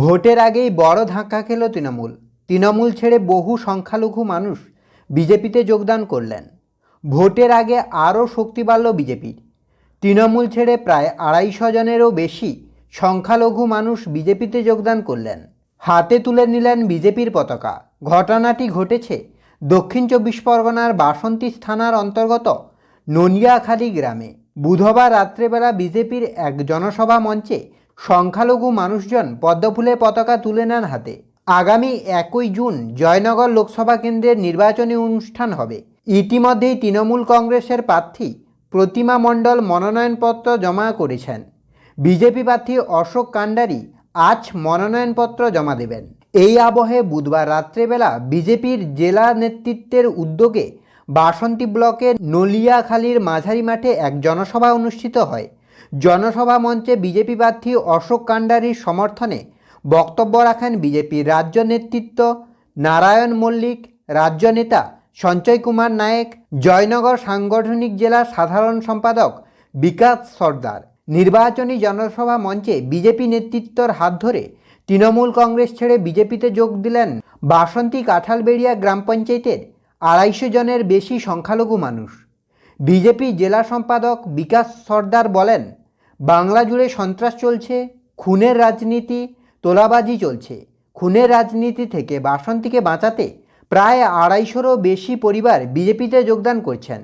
ভোটের আগেই বড় ধাক্কা খেল তৃণমূল। তৃণমূল ছেড়ে বহু সংখ্যালঘু মানুষ বিজেপিতে যোগদান করলেন। ভোটের আগে আরও শক্তি বাড়ল বিজেপির তৃণমূল ছেড়ে প্রায় আড়াইশো জনেরও বেশি সংখ্যালঘু মানুষ বিজেপিতে যোগদান করলেন। হাতে তুলে নিলেন বিজেপির পতাকা। ঘটনাটি ঘটেছে দক্ষিণ চব্বিশ পরগনার বাসন্তী থানার অন্তর্গত ননিয়াখালী গ্রামে। বুধবার রাত্রেবেলা বিজেপির এক জনসভা মঞ্চে সংখ্যালঘু মানুষজন পদ্মফুলের পতাকা তুলে নেন হাতে। আগামী একই জুন জয়নগর লোকসভা কেন্দ্রের নির্বাচনী অনুষ্ঠান হবে। ইতিমধ্যেই তৃণমূল কংগ্রেসের প্রার্থী প্রতিমা মণ্ডল মনোনয়নপত্র জমা করেছেন। বিজেপি প্রার্থী অশোক কান্ডারি আজ মনোনয়নপত্র জমা দেবেন। এই আবহে বুধবার রাত্রেবেলা বিজেপির জেলা নেতৃত্বের উদ্যোগে বাসন্তী ব্লকের নলিয়াখালীর মাঝারি মাঠে এক জনসভা অনুষ্ঠিত হয়। জনসভা মঞ্চে বিজেপি প্রার্থী অশোক কান্ডারির সমর্থনে বক্তব্য রাখেন বিজেপির রাজ্য নেতৃত্ব নারায়ণ মল্লিক, রাজ্য নেতা সঞ্চয় কুমার নায়েক, জয়নগর সাংগঠনিক জেলার সাধারণ সম্পাদক বিকাশ সর্দার। নির্বাচনী জনসভা মঞ্চে বিজেপি নেতৃত্বর হাত ধরে তৃণমূল কংগ্রেস ছেড়ে বিজেপিতে যোগ দিলেন বাসন্তী কাঁঠালবেড়িয়া গ্রাম পঞ্চায়েতের আড়াইশো জনের বেশি সংখ্যালঘু মানুষ। বিজেপি জেলা সম্পাদক বিকাশ সর্দার বলেন, বাংলা জুড়ে সন্ত্রাস চলছে, খুনের রাজনীতি, তোলাবাজি চলছে। খুনের রাজনীতি থেকে বাসন্তীকে বাঁচাতে প্রায় আড়াইশোরও বেশি পরিবার বিজেপিতে যোগদান করছেন।